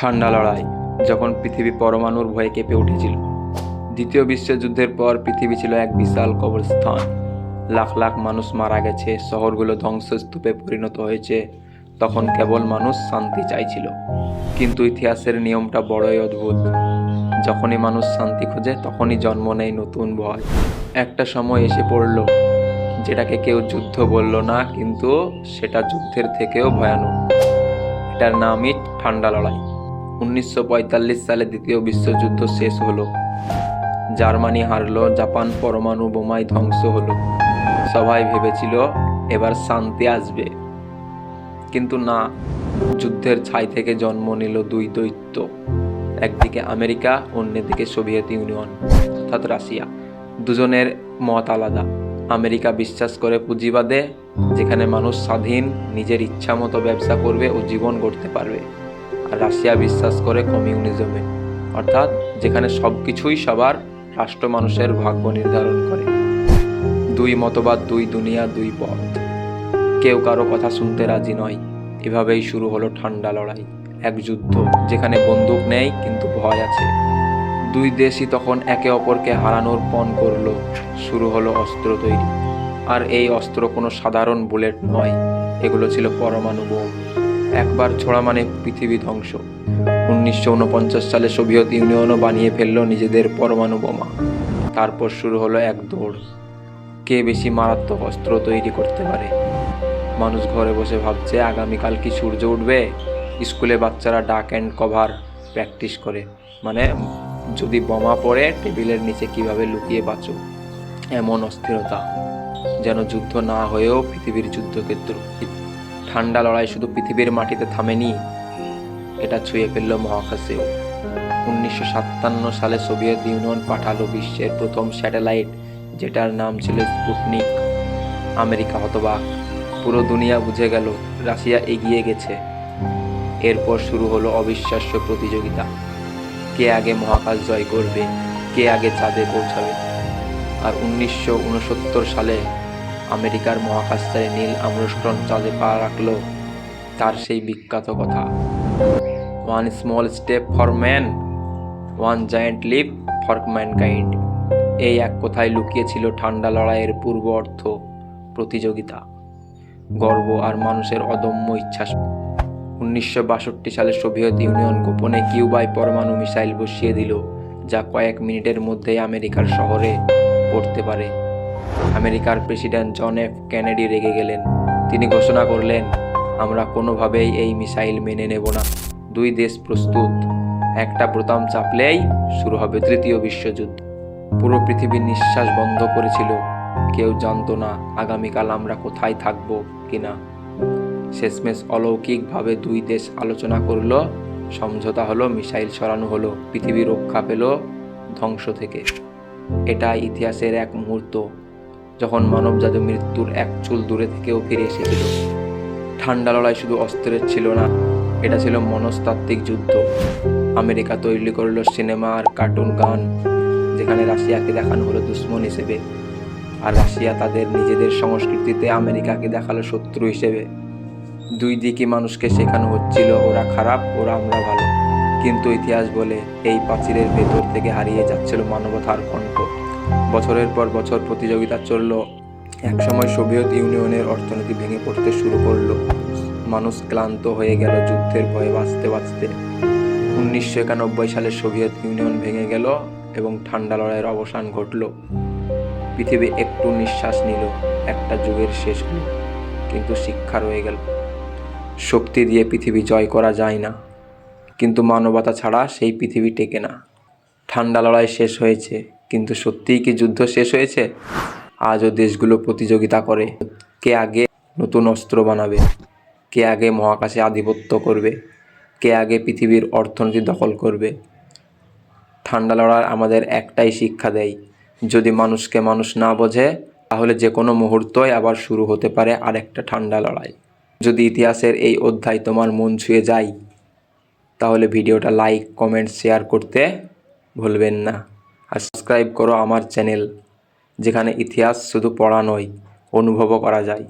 ঠান্ডা লড়াই, যখন পৃথিবী পরমাণুর ভয়ে কেঁপে উঠেছিল। দ্বিতীয় বিশ্বযুদ্ধের পর পৃথিবী ছিল এক বিশাল কবরস্থান। লাখ লাখ মানুষ মারা গেছে, শহরগুলো ধ্বংসস্তূপে পরিণত হয়েছে, তখন কেবল মানুষ শান্তি চাইছিল। কিন্তু ইতিহাসের নিয়মটা বড়ই অদ্ভুত। যখনই মানুষ শান্তি খোঁজে, তখনই জন্ম নেয় নতুন ভয়। একটা সময় এসে পড়ল, যেটাকে কেউ যুদ্ধ বলল না, কিন্তু সেটা যুদ্ধের থেকেও ভয়ানক। এটার নামই ঠান্ডা লড়াই। উনিশশো পঁয়তাল্লিশ সালে দ্বিতীয় বিশ্বযুদ্ধ শেষ হলো। জার্মানি হারলো, জাপান পরমাণু বোমায় ধ্বংস হলো। সবাই ভেবেছিল এবার শান্তি আসবে। কিন্তু না, যুদ্ধের ছাই থেকে জন্ম নিল দুই দৈত্য, একদিকে আমেরিকা, অন্যদিকে সোভিয়েত ইউনিয়ন, অর্থাৎ রাশিয়া। দুজনের মত আলাদা। আমেরিকা বিশ্বাস করে পুঁজিবাদে যেখানে মানুষ স্বাধীন, নিজের ইচ্ছা মতো ব্যবসা করবে ও জীবন গড়তে পারবে। আর রাশিয়া বিশ্বাস করে কমিউনিজমে। অর্থাৎ যেখানে সব কিছুই সবার রাষ্ট্র মানুষের ভাগ্য নির্ধারণ করে। দুই মতবাদ, দুই দুনিয়া, দুই পথ। কেউ কারও কথা শুনতে রাজি নয়। এভাবেই শুরু হলো ঠান্ডা লড়াই। এক যুদ্ধ, যেখানে বন্দুক নেই, কিন্তু ভয় আছে। দুই দেশই তখন একে অপরকে হারানোর পণ করল। শুরু হলো অস্ত্র তৈরি। আর এই অস্ত্র কোনো সাধারণ বুলেট নয়। এগুলো ছিল পরমাণু বোম। একবার ছোড়া মানে পৃথিবী ধ্বংস। উনিশশো উনপঞ্চাশ সালে সোভিয়েত ইউনিয়নও বানিয়ে ফেলল নিজেদের পরমাণু বোমা। তারপর শুরু হলো এক দৌড়। কে বেশি মারাত্মক অস্ত্র তৈরি করতে পারে? মানুষ ঘরে বসে ভাবছে, আগামীকাল কি সূর্য উঠবে? স্কুলে বাচ্চারা ডাক অ্যান্ড কভার প্র্যাকটিস করে। মানে যদি বোমা পড়ে, টেবিলের নিচে কীভাবে লুকিয়ে বাঁচো? এমন অস্থিরতা যেন যুদ্ধ না হয়েও পৃথিবীর যুদ্ধক্ষেত্র। ঠান্ডা লড়াই শুধু পৃথিবীর মাটিতে থামেনি, এটা ছুঁয়ে ফেলল মহাকাশেও। উনিশশো সাতান্ন সালে সোভিয়েত ইউনিয়ন পাঠালো বিশ্বের প্রথম স্যাটেলাইট, যেটার নাম ছিল স্পুটনিক। আমেরিকা হতবাক, পুরো দুনিয়া বুঝে গেল রাশিয়া এগিয়ে গেছে। এরপর শুরু হলো অবিশ্বাস্য প্রতিযোগিতা। কে আগে মহাকাশ জয় করবে, কে আগে চাঁদে পৌঁছাবে। আর উনিশশো উনসত্তর সালে আমেরিকার মহাকাশচারী নীল আমরস্ট্রন চাঁদে পা রাখল। তার সেই বিখ্যাত কথা। One small step for man one giant leap for mankind এই এক কথায় লুকিয়েছিল ঠান্ডা লড়াইয়ের পূর্ব অর্থ, প্রতিযোগিতা। গর্ব আর মানুষের অদম্য ইচ্ছা। উনিশশো বাষট্টি সালে সোভিয়েত ইউনিয়ন গোপনে কিউবায় পরমাণু মিসাইল বসিয়ে দিল, যা কয়েক মিনিটের মধ্যেই আমেরিকার শহরে পড়তে পারে। আমেরিকার প্রেসিডেন্ট জন এফ কেনেডি রেগে গেলেন। তিনি ঘোষণা করলেন, আমরা কোনোভাবেই এই মিসাইল মেনে নেব না। দুই দেশ প্রস্তুত। একটা বোতাম চাপলেই শুরু হবে তৃতীয় বিশ্বযুদ্ধ। পুরো পৃথিবীর নিঃশ্বাস বন্ধ করেছিল। কেউ জানতো না আগামীকাল আমরা কোথায় থাকব কিনা। শেষমেশ অলৌকিকভাবে দুই দেশ আলোচনা করল, সমঝোতা হলো, মিসাইল সরানো হলো, পৃথিবী রক্ষা পেল ধ্বংস থেকে। এটা ইতিহাসের এক মুহূর্ত। যখন মানবজাত মৃত্যুর এক চুল দূরে থেকেও ফিরে এসেছিল। ঠান্ডা লড়াই শুধু অস্ত্রের ছিল না, এটা ছিল মনস্তাত্ত্বিক যুদ্ধ। আমেরিকা তৈরি করল সিনেমা আর কার্টুন গান, যেখানে রাশিয়াকে দেখানো হলো দুশ্মন হিসেবে। আর রাশিয়া তাদের নিজেদের সংস্কৃতিতে আমেরিকাকে দেখাল শত্রু হিসেবে। দুই দিকই মানুষকে শেখানো হচ্ছিল, ওরা খারাপ, ওরা আমরা ভালো। কিন্তু ইতিহাস বলে এই প্রাচীরের ভেতর থেকে হারিয়ে যাচ্ছিল মানবতার কণ্ঠ। বছরের পর বছর প্রতিযোগিতা চলল। একসময় সোভিয়েত ইউনিয়নের অর্থনীতি ভেঙে পড়তে শুরু করল। মানুষ ক্লান্ত হয়ে গেল যুদ্ধের ভয়ে বাঁচতে বাঁচতে। উনিশশো একানব্বই সালে সোভিয়েত ইউনিয়ন ভেঙে গেল এবং ঠান্ডা লড়াইয়ের অবসান ঘটল। পৃথিবী একটু নিঃশ্বাস নিল, একটা যুগের শেষ হলো, কিন্তু শিক্ষা রয়ে গেল। শক্তি দিয়ে পৃথিবী জয় করা যায় না, কিন্তু মানবতা ছাড়া সেই পৃথিবী টেকে না। ঠান্ডা লড়াই শেষ হয়েছে কিন্তু সত্যিই কি যুদ্ধ শেষ হয়েছে? আজও দেশগুলো প্রতিযোগিতা করে। কে আগে নতুন অস্ত্র বানাবে? কে আগে মহাকাশে আধিপত্য করবে? কে আগে পৃথিবীর অর্থনীতি দখল করবে? ঠান্ডা লড়াই আমাদের একটাই শিক্ষা দেয়, যদি মানুষকে মানুষ না বোঝে, তাহলে যে কোনো মুহূর্তই আবার শুরু হতে পারে আরেকটা ঠান্ডা লড়াই। যদি ইতিহাসের এই অধ্যায় তোমার মন ছুঁয়ে যায়, তাহলে ভিডিওটা লাইক, কমেন্ট, শেয়ার করতে ভুলবেন না। আর সাবস্ক্রাইব করো আমার চ্যানেল যেখানে ইতিহাস শুধু পড়া নয় অনুভবও করা যায়।